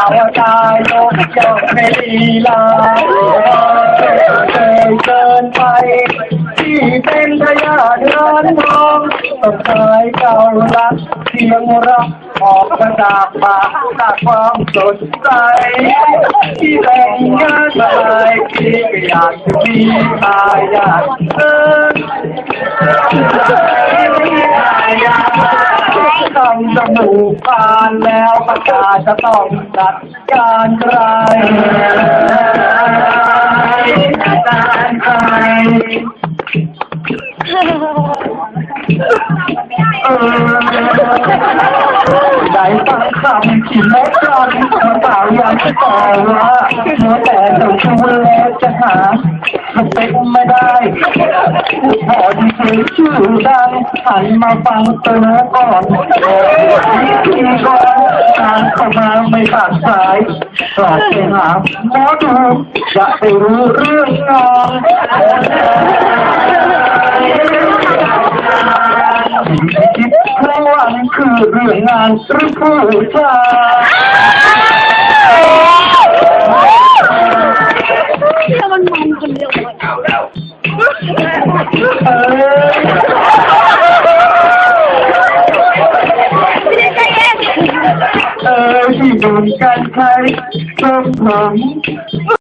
าวกยกยอมไม่ลีลาเกินเกินไป ที่เป็นพยานร้อนทองต้องเคยเก่ารักเสียงรักออกมาจากปาจากความสดใสที่แบ่งงานมาหลายปีก็อยากจะมีทายาทเออ จมูกบานแล้วประกาศจะต้องจัดการใครการใครเออได้ฟังคำที่แม่กันสาวยังแต่อว่าเมื่อแต่เจ้าชู้แล้วจะหาสเปคไม่ได้พอที่ เคยชื่อดังหันมาฟังเตือก่อนทีก่อนทางเข้ามาไม่ตัดสายกลับไปหาหมอดูจะไปรู้เรื่องงานคิดทั้งวันคือเรื่องงานหรือผู้ชาย เออไม่ได้